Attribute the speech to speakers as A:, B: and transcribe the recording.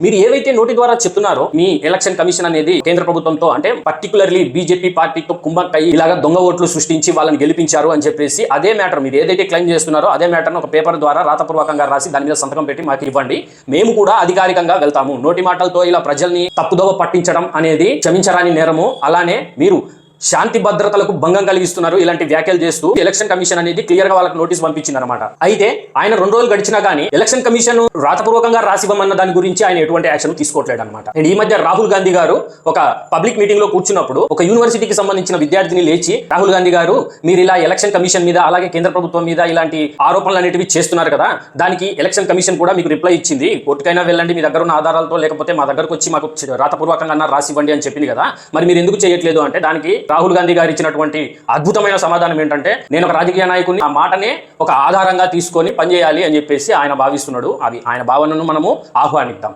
A: మీరు ఏవైతే నోటి ద్వారా చెప్తున్నారో మీ ఎలక్షన్ కమిషన్ అనేది కేంద్ర ప్రభుత్వంతో అంటే పర్టికులర్లీ బీజేపీ పార్టీతో కుమ్మక్కై ఇలాగా దొంగ ఓట్లు సృష్టించి వాళ్ళని గెలిపించారు అని చెప్పేసి అదే మ్యాటర్ మీరు ఏదైతే క్లెయిమ్ చేస్తున్నారో అదే మ్యాటర్ను ఒక పేపర్ ద్వారా రాతపూర్వకంగా రాసి దాని మీద సంతకం పెట్టి మాకు ఇవ్వండి. మేము కూడా అధికారికంగా వెళ్తాము. నోటి మాటలతో ఇలా ప్రజల్ని తప్పుదోవ పట్టించడం అనేది క్షమించరాని నేరము. అలానే మీరు శాంతి భద్రతలకు భంగం కలిగిస్తున్నారు ఇలాంటి వ్యాఖ్యలు చేస్తూ ఎలక్షన్ కమిషన్ అనేది క్లియర్గా వాళ్ళకి నోటీస్ పంపించింది అనమాట అయితే ఆయన రెండు రోజులు గడిచినా కానీ ఎలక్షన్ కమిషన్ రాతపూర్వకంగా రాసివ్వమన్న దాని గురించి ఆయన ఎటువంటి యాక్షన్ తీసుకోవట్లేదు అనమాట అండ్ ఈ మధ్య రాహుల్ గాంధీ గారు ఒక పబ్లిక్ మీటింగ్లో కూర్చున్నప్పుడు ఒక యూనివర్సిటీకి సంబంధించిన విద్యార్థిని లేచి రాహుల్ గాంధీ గారు మీరు ఇలా ఎలక్షన్ కమిషన్ మీద అలాగే కేంద్ర ప్రభుత్వం మీద ఇలాంటి ఆరోపణలు అనేటివి చేస్తున్నారు కదా దానికి ఎలక్షన్ కమిషన్ కూడా మీకు రిప్లై ఇచ్చింది. కోర్టుకైనా వెళ్ళండి మీ దగ్గర ఉన్న ఆధారాలతో లేకపోతే మా దగ్గరకు వచ్చి మాకు రాతపూర్వకంగా అన్న అని చెప్పింది కదా. మరి మీరు ఎందుకు చేయట్లేదు అంటే దానికి రాహుల్ గాంధీ గారు ఇచ్చినటువంటి అద్భుతమైన సమాధానం ఏంటంటే నేను ఒక రాజకీయ నాయకుడిని ఆ మాటనే ఒక ఆధారంగా తీసుకొని పనిచేయాలి అని చెప్పేసి ఆయన భావిస్తున్నాడు. అది ఆయన భావనను మనము ఆహ్వానిద్దాం.